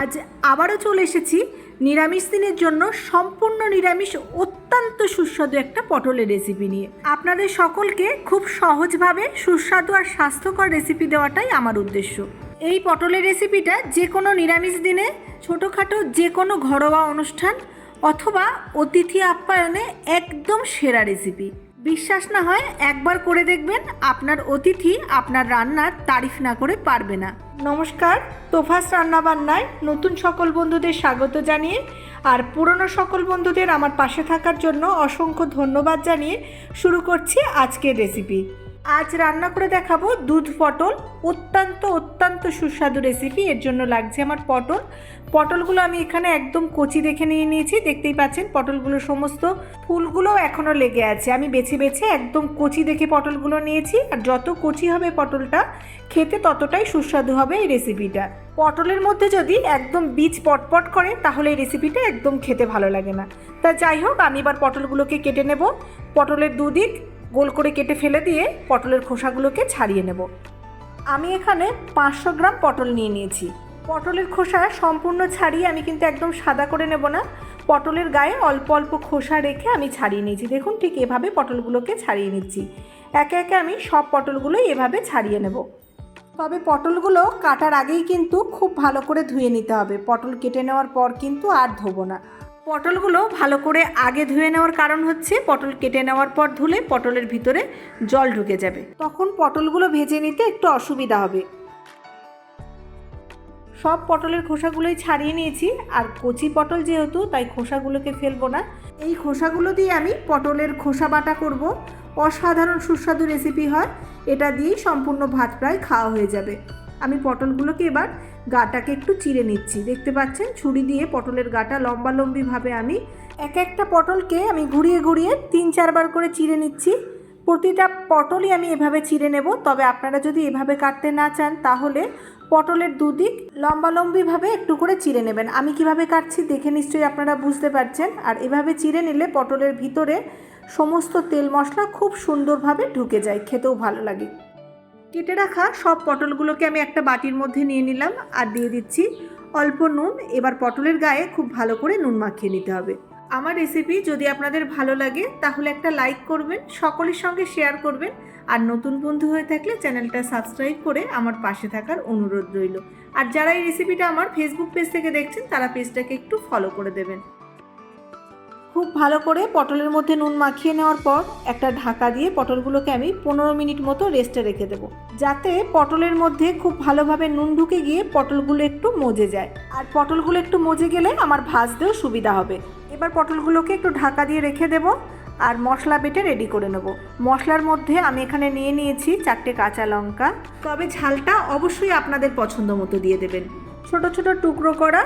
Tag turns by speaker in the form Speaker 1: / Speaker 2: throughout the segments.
Speaker 1: আজ আবারও চলে এসেছি নিরামিষ দিনের জন্য সম্পূর্ণ নিরামিষ অত্যন্ত সুস্বাদু একটা পটলের রেসিপি নিয়ে। আপনাদের সকলকে খুব সহজভাবে সুস্বাদু আর স্বাস্থ্যকর রেসিপি দেওয়াটাই আমার উদ্দেশ্য। এই পটলের রেসিপিটা যে কোনো নিরামিষ দিনে, ছোটোখাটো যে কোনো ঘরোয়া অনুষ্ঠান অথবা অতিথি আপ্যায়নে একদম সেরা রেসিপি বিশ্বাস না হয় একবার করে দেখবেন আপনার অতিথি আপনার রান্নার তারিফ না করে পারবে না। নমস্কার, তোফাস রান্নাবান্নায় নতুন সকল বন্ধুদের স্বাগত জানিয়ে আর পুরনো সকল বন্ধুদের আমার পাশে থাকার জন্য অসংখ্য ধন্যবাদ জানিয়ে শুরু করছি আজকের রেসিপি আজ রান্না করে দেখাবো দুধ পটল। অত্যন্ত অত্যন্ত সুস্বাদু রেসিপি এর জন্য লাগছে আমার পটল। পটলগুলো আমি এখানে একদম কচি দেখে নিয়ে নিয়েছি। দেখতেই পাচ্ছেন পটলগুলো সমস্ত ফুলগুলো এখনও লেগে আছে। আমি বেছে বেছে একদম কচি দেখে পটলগুলো নিয়েছি। আর যত কচি হবে পটলটা, খেতে ততটাই সুস্বাদু হবে এই রেসিপিটা পটলের মধ্যে যদি একদম বীজ পটপট করে, তাহলে এই রেসিপিটা একদম খেতে ভালো লাগে না। তা যাই হোক, আমি এবার পটলগুলোকে কেটে নেব। পটলের দুদিক গোল করে কেটে ফেলে দিয়ে পটলের খোসাগুলোকে ছাড়িয়ে নেব। আমি এখানে পাঁচশো গ্রাম পটল নিয়ে নিয়েছি। পটলের খোসা সম্পূর্ণ ছাড়িয়ে আমি কিন্তু একদম সাদা করে নেব না। পটলের গায়ে অল্প অল্প খোসা রেখে আমি ছাড়িয়ে নিয়েছি। দেখুন ঠিক এভাবে পটলগুলোকে ছাড়িয়ে নিচ্ছি। একে একে আমি সব পটলগুলোই এভাবে ছাড়িয়ে নেব। তবে পটলগুলো কাটার আগেই কিন্তু খুব ভালো করে ধুয়ে নিতে হবে। পটল কেটে নেওয়ার পর কিন্তু আর ধোবো না। পটলগুলো ভালো করে আগে ধুয়ে নেওয়ার কারণ হচ্ছে পটল কেটে নেওয়ার পর ধুলে পটলের ভিতরে জল ঢুকে যাবে। তখন পটলগুলো ভেজে নিতে একটু অসুবিধা হবে। সব পটলের খোসাগুলোই ছাড়িয়ে নিয়েছি, আর কচি পটল যেহেতু, তাই খোসাগুলোকে ফেলব না। এই খোসাগুলো দিয়ে আমি পটলের খোসা বাটা করব। অসাধারণ সুস্বাদু রেসিপি হয়। এটা দিয়েই সম্পূর্ণ ভাত প্রায় খাওয়া হয়ে যাবে। আমি পটলগুলোকে এবার গাটাকে একটু চিড়ে নিচ্ছি। দেখতে পাচ্ছেন? ছুরি দিয়ে পটলের গাটা লম্বা লম্বিভাবে আমি এক একটা পটলকে আমি ঘুরিয়ে ঘুরিয়ে তিন চারবার করে চিড়ে নিচ্ছি। প্রতিটা পটলই আমি এভাবে চিড়ে নেব। তবে আপনারা যদি এভাবে কাটতে না চান, তাহলে পটলের দুদিক লম্বালম্বিভাবে একটু করে চিড়ে নেবেন। আমি কীভাবে কাটছি দেখে নিশ্চয়ই আপনারা বুঝতে পারছেন। আর এভাবে চিড়ে নিলে পটলের ভিতরে সমস্ত তেল মশলা খুব সুন্দরভাবে ঢুকে যায়। খেতেও ভালো লাগে। কেটে রাখা সব পটলগুলোকে আমি একটা বাটির মধ্যে নিয়ে নিলাম আর দিয়ে দিচ্ছি অল্প নুন। এবার পটলের গায়ে খুব ভালো করে নুন মাখিয়ে নিতে হবে। আমার রেসিপি যদি আপনাদের ভালো লাগে, তাহলে একটা লাইক করবেন, সকলের সঙ্গে শেয়ার করবেন। আর নতুন বন্ধু হয়ে থাকলে চ্যানেলটা সাবস্ক্রাইব করে আমার পাশে থাকার অনুরোধ রইল। আর যারা এই রেসিপিটা আমার ফেসবুক পেজ থেকে দেখছেন, তারা পেজটাকে একটু ফলো করে দেবেন। খুব ভালো করে পটলের মধ্যে নুন মাখিয়ে নেওয়ার পর একটা ঢাকা দিয়ে পটলগুলোকে আমি পনেরো মিনিট মতো রেস্টে রেখে দেবো। যাতে পটলের মধ্যে খুব ভালোভাবে নুন ঢুকে গিয়ে পটলগুলো একটু মজে যায়। আর পটলগুলো একটু মজে গেলে আমার ভাজতেও সুবিধা হবে। এবার পটলগুলোকে একটু ঢাকা দিয়ে রেখে দেবো আর মশলা বেটে রেডি করে নেব। মশলার মধ্যে আমি এখানে নিয়ে নিয়েছি চারটে কাঁচা লঙ্কা। তবে ঝালটা অবশ্যই আপনাদের পছন্দ মতো দিয়ে দেবেন। ছোট ছোট টুকরো করা,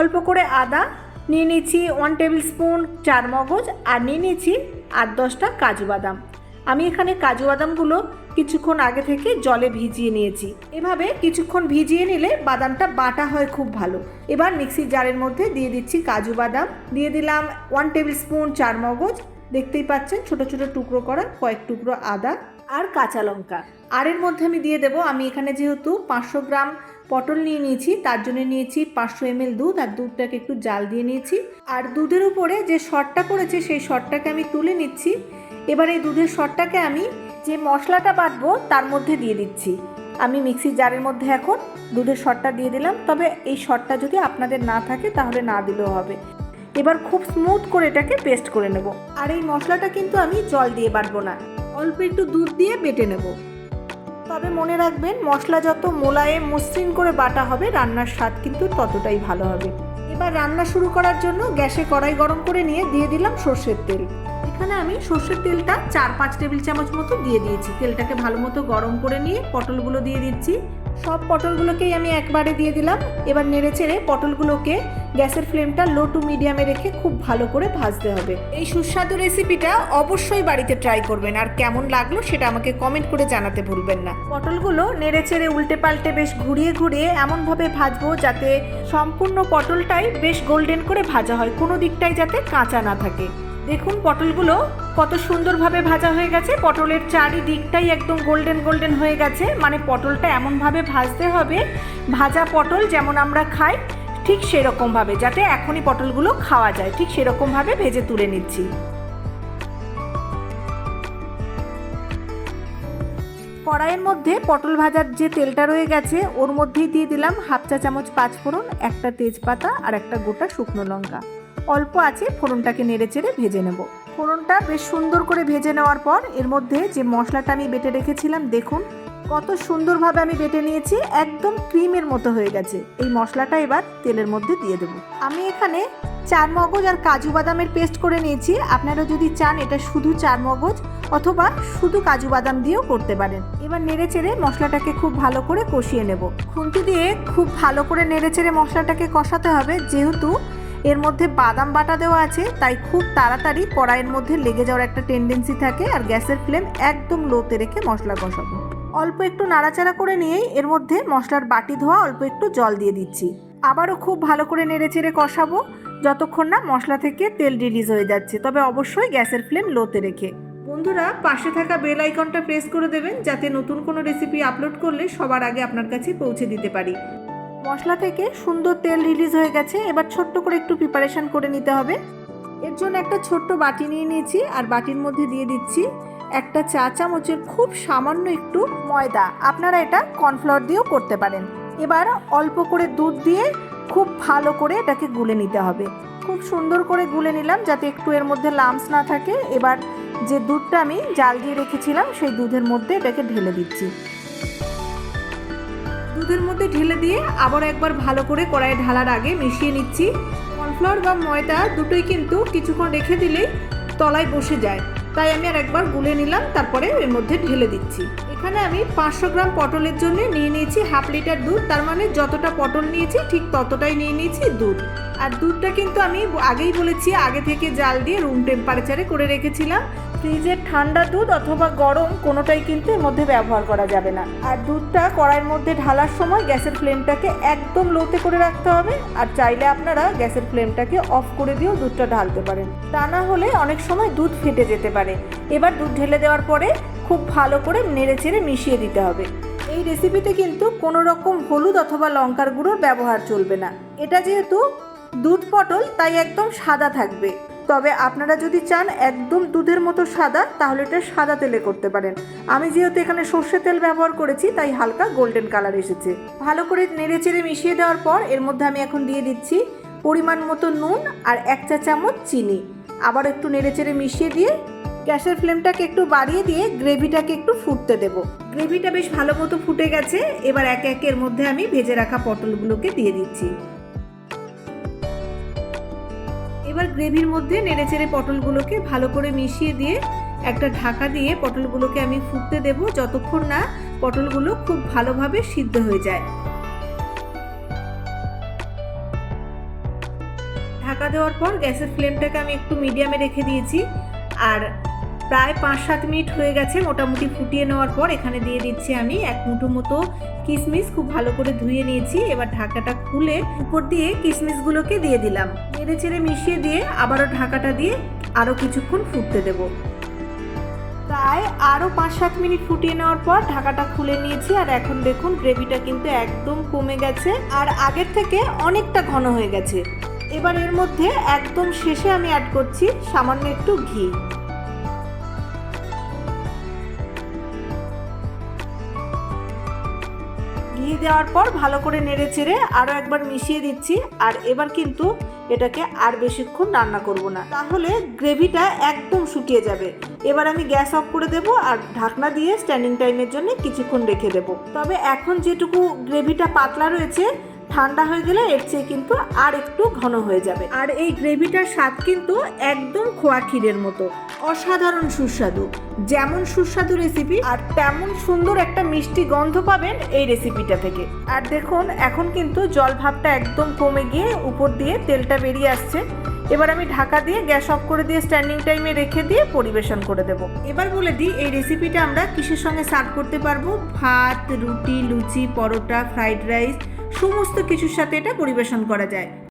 Speaker 1: অল্প করে আদা নিয়ে নিয়েছি ওয়ান টেবিল স্পুন চার মগজ আর নিয়ে নিয়েছি আট দশটা কাজু বাদাম। আমি এখানে কাজু বাদামগুলো কিছুক্ষণ আগে থেকে জলে ভিজিয়ে নিয়েছি। এভাবে কিছুক্ষণ ভিজিয়ে নিলে বাদামটা বাটা হয় খুব ভালো। এবার মিক্সির জারের মধ্যে দিয়ে দিচ্ছি কাজু বাদাম। দিয়ে দিলাম ওয়ান টেবিল স্পুন চার মগজ। দেখতেই পাচ্ছেন ছোট ছোট টুকরো করা কয়েক টুকরো আদা আর কাঁচা লঙ্কা। আর এর মধ্যে আমি দিয়ে দেবো, আমি এখানে যেহেতু পাঁচশো গ্রাম পটল নিয়ে নিয়েছি, তার জন্য নিয়েছি পাঁচশো এমএল দুধ আর দুধটাকে একটু জাল দিয়ে নিয়েছি। আর দুধের উপরে যে শটটা পড়েছে, সেই শটটাকে আমি তুলে নিচ্ছি। এবার এই দুধের শটটাকে আমি যে মশলাটা বাটবো, তার মধ্যে দিয়ে দিচ্ছি। আমি মিক্সির জারের মধ্যে এখন দুধের শটটা দিয়ে দিলাম। তবে এই শটটা যদি আপনাদের না থাকে, তাহলে না দিলেও হবে। এবার খুব স্মুথ করে এটাকে পেস্ট করে নেব। আর এই মশলাটা কিন্তু আমি জল দিয়ে বাটবো না। অল্প একটু দুধ দিয়ে বেটে নেব। তবে মনে রাখবেন, মশলা যত মোলায়েম মসৃণ করে বাটা হবে, রান্নার স্বাদ কিন্তু ততটাই ভালো হবে। এবার রান্না শুরু করার জন্য গ্যাসে কড়াই গরম করে নিয়ে দিয়ে দিলাম সর্ষের তেল। এখানে আমি সর্ষের তেলটা চার পাঁচ টেবিল চামচ মতো দিয়ে দিয়েছি। তেলটাকে ভালো মতো গরম করে নিয়ে পটলগুলো দিয়ে দিচ্ছি। সব পটলগুলোকেই আমি একবারে দিয়ে দিলাম। এবার নেড়ে চেড়ে পটলগুলোকে গ্যাসের ফ্লেমটা লো টু মিডিয়ামে রেখে খুব ভালো করে ভাজতে হবে। এই সুস্বাদু রেসিপিটা অবশ্যই বাড়িতে ট্রাই করবেন, আর কেমন লাগল সেটা আমাকে কমেন্ট করে জানাতে ভুলবেন না। পটলগুলো নেড়ে চেড়ে উল্টে পাল্টে বেশ ঘুরিয়ে ঘুরিয়ে এমনভাবে ভাজবো যাতে সম্পূর্ণ পটলটাই বেশ গোল্ডেন করে ভাজা হয়, কোনো দিকটাই যাতে কাঁচা না থাকে। দেখুন পটলগুলো, কত সুন্দরভাবে ভাজা হয়ে গেছে। পটলের চারিদিকটাই একদম গোল্ডেন গোল্ডেন হয়ে গেছে। মানে পটলটা এমনভাবে ভাজতে হবে, ভাজা পটল যেমন আমরা খাই, ঠিক সেরকমভাবে, যাতে এখনই পটলগুলো খাওয়া যায়। ঠিক সেরকমভাবে ভেজে তুলে নিচ্ছি। কড়াইয়ের মধ্যে পটল ভাজার যে তেলটা রয়ে গেছে, ওর মধ্যেই দিয়ে দিলাম হাফ চা চামচ পাঁচ ফোড়ন একটা তেজপাতা আর একটা গোটা শুকনো লঙ্কা। অল্প আছে, ফোড়নটাকে নেড়ে চেড়ে ভেজে নেব। ফোড়নটা বেশ সুন্দর করে ভেজে নেওয়ার পর, এর মধ্যে যে মশলাটা আমি বেটে রেখেছিলাম, দেখুন, কত সুন্দরভাবে আমি বেটে নিয়েছি, একদম ক্রিমের মতো হয়ে গেছে। এই মশলাটা এবার তেলের মধ্যে দিয়ে দেবো। আমি এখানে চার মগজ আর কাজু বাদামের পেস্ট করে নিয়েছি। আপনারা যদি চান, এটা শুধু চার মগজ অথবা শুধু কাজু বাদাম দিয়েও করতে পারেন। এবার নেড়ে চেড়ে মশলাটাকে খুব ভালো করে কষিয়ে নেব। খুন্তি দিয়ে খুব ভালো করে নেড়ে চেড়ে মশলাটাকে কষাতে হবে, যেহেতু এর মধ্যে বাদাম বাটা দেওয়া আছে, তাই খুব তাড়াতাড়ি কড়াইয়ের মধ্যে লেগে যাওয়ার একটা টেন্ডেন্সি থাকে আর গ্যাসের ফ্লেম একদম লোতে রেখে মশলা কষাবো। অল্প একটু নাড়াচাড়া করে নিয়েই এর মধ্যে মশলার বাটি ধোয়া অল্প একটু জল দিয়ে দিচ্ছি। আবারও খুব ভালো করে নেড়ে চেড়ে কষাবো, যতক্ষণ না মশলা থেকে তেল রিলিজ হয়ে যাচ্ছে, তবে অবশ্যই গ্যাসের ফ্লেম লোতে রেখে। বন্ধুরা, পাশে থাকা বেল আইকনটা প্রেস করে দেবেন, যাতে নতুন কোনো রেসিপি আপলোড করলে সবার আগে আপনার কাছে পৌঁছে দিতে পারি। মশলা থেকে সুন্দর তেল রিলিজ হয়ে গেছে, এবার ছোট্ট করে একটু প্রিপারেশন করে নিতে হবে। এর জন্য একটা ছোট্ট বাটি নিয়ে নিয়েছি, আর বাটির মধ্যে দিয়ে দিচ্ছি একটা চা চামচের খুব সামান্য একটু ময়দা। আপনারা এটা কর্নফ্লাওয়ার দিয়েও করতে পারেন। এবার অল্প করে দুধ দিয়ে খুব ভালো করে এটাকে গুলে নিতে হবে। খুব সুন্দর করে গুলে নিলাম যাতে একটু এর মধ্যে লামস না থাকে। এবার যে দুধটা আমি জাল দিয়ে রেখেছিলাম, সেই দুধের মধ্যে এটাকে ঢেলে দিচ্ছি। দুধের মধ্যে ঢেলে দিয়ে আবার একবার ভালো করে কড়াইয়ে ঢালার আগে মিশিয়ে নিচ্ছি। কর্নফ্লাওয়ার বা ময়দা দুটোই কিন্তু কিছুক্ষণ রেখে দিলেই তলায় বসে যায়। তাই আমি আর একবার গুলে নিলাম, তারপরে এর মধ্যে ঢেলে দিচ্ছি। এখানে আমি পাঁচশো গ্রাম পটলের জন্য নিয়ে নিয়েছি হাফ লিটার দুধ। তার মানে যতটা পটল নিয়েছি, ঠিক ততটাই নিয়ে নিয়েছি দুধ। আর দুধটা কিন্তু আমি আগেই বলেছি, আগে থেকে জাল দিয়ে রুম টেম্পারেচারে করে রেখেছিলাম। ফ্রিজের ঠান্ডা দুধ অথবা গরম কোনোটাই কিন্তু এর মধ্যে ব্যবহার করা যাবে না। আর দুধটা কড়াইয়ের মধ্যে ঢালার সময় গ্যাসের ফ্লেমটাকে একদম লোতে করে রাখতে হবে। আর চাইলে আপনারা গ্যাসের ফ্লেমটাকে অফ করে দিয়েও দুধটা ঢালতে পারেন। তা না হলে অনেক সময় দুধ ফেটে যেতে পারে। এবার দুধ ঢেলে দেওয়ার পরে খুব ভালো করে নেড়ে চেড়ে মিশিয়ে দিতে হবে। এই রেসিপিতে কিন্তু কোনো রকম হলুদ অথবা লঙ্কার গুঁড়োর ব্যবহার চলবে না। এটা যেহেতু দুধ পটল, তাই একদম সাদা থাকবে। তবে আপনারা যদি চান একদম দুধের মতো সাদা, তাহলে এটা সাদা তেলে করতে পারেন। আমি যেহেতু এখানে সর্ষে তেল ব্যবহার করেছি, তাই হালকা গোল্ডেন কালার এসেছে। ভালো করে নেড়ে চেড়ে মিশিয়ে দেওয়ার পর, এর মধ্যে আমি এখন দিয়ে দিচ্ছি পরিমাণ মতো নুন আর এক চা চামচ চিনি। আবার একটু নেড়ে চেড়ে মিশিয়ে দিয়ে গ্যাসের ফ্লেমটাকে একটু বাড়িয়ে দিয়ে গ্রেভিটাকে একটু ফুটতে দেব। গ্রেভিটা বেশ ভালো মতো ফুটে গেছে। এবার একে একের মধ্যে আমি ভেজে রাখা পটলগুলোকে দিয়ে দিচ্ছি। এবার গ্রেভির মধ্যে নেড়েচেড়ে পটলগুলোকে ভালো করে মিশিয়ে দিয়ে একটা ঢাকা দিয়ে পটলগুলোকে আমি ফুটতে দেব যতক্ষণ না পটলগুলো খুব ভালোভাবে সিদ্ধ হয়ে যায়। ঢাকা দেওয়ার পর গ্যাসের ফ্লেমটাকে আমি একটু মিডিয়ামে রেখে দিয়েছি। আর প্রায় পাঁচ সাত মিনিট হয়ে গেছে, মোটামুটি ফুটিয়ে নেওয়ার পর এখানে দিয়ে দিচ্ছি আমি এক মুঠো মতো কিশমিশ, খুব ভালো করে ধুয়ে নিয়েছি। এবার ঢাকাটা খুলে উপর দিয়ে কিশমিশগুলোকে দিয়ে দিলাম। নেড়ে চেড়ে মিশিয়ে দিয়ে আবারও ঢাকাটা দিয়ে আরও কিছুক্ষণ ফুটতে দেবো। প্রায় আরও পাঁচ সাত মিনিট ফুটিয়ে নেওয়ার পর ঢাকাটা খুলে নিয়েছি আর এখন দেখুন গ্রেভিটা কিন্তু একদম কমে গেছে আর আগের থেকে অনেকটা ঘন হয়ে গেছে। এবার এর মধ্যে একদম শেষে আমি অ্যাড করছি সামান্য একটু ঘি। দেওয়ার পর ভালো করে নেড়ে চেড়ে আরও একবার মিশিয়ে দিচ্ছি, আর এবার কিন্তু এটাকে আর বেশিক্ষণ রান্না করব না। তাহলে গ্রেভিটা একদম শুকিয়ে যাবে। এবার আমি গ্যাস অফ করে দেব আর ঢাকনা দিয়ে স্ট্যান্ডিং টাইমের জন্য কিছুক্ষণ রেখে দেব। তবে এখন যেটুকু গ্রেভিটা পাতলা রয়েছে ঠান্ডা হয়ে গেলে এর চেয়ে কিন্তু আর একটু ঘন হয়ে যাবে। আর এই গ্রেভিটার স্বাদ কিন্তু একদম খোয়া ক্ষীরের মতো। অসাধারণ সুস্বাদু। যেমন সুস্বাদু রেসিপি আর তেমন সুন্দর একটা মিষ্টি গন্ধ পাবেন এই রেসিপিটা থেকে। আর দেখুন, এখন কিন্তু জল ভাবটা একদম কমে গিয়ে উপর দিয়ে তেলটা বেরিয়ে আসছে। এবার আমি ঢাকা দিয়ে গ্যাস অফ করে দিয়ে স্ট্যান্ডিং টাইমে রেখে দিয়ে পরিবেশন করে দেব। এবার বলে দিই, এই রেসিপিটা আমরা কিসের সঙ্গে সার্ভ করতে পারব? ভাত, রুটি, লুচি, পরোটা ফ্রাইড রাইস সমস্ত কিছুর সাথে এটা পরিবেশন করা যায়।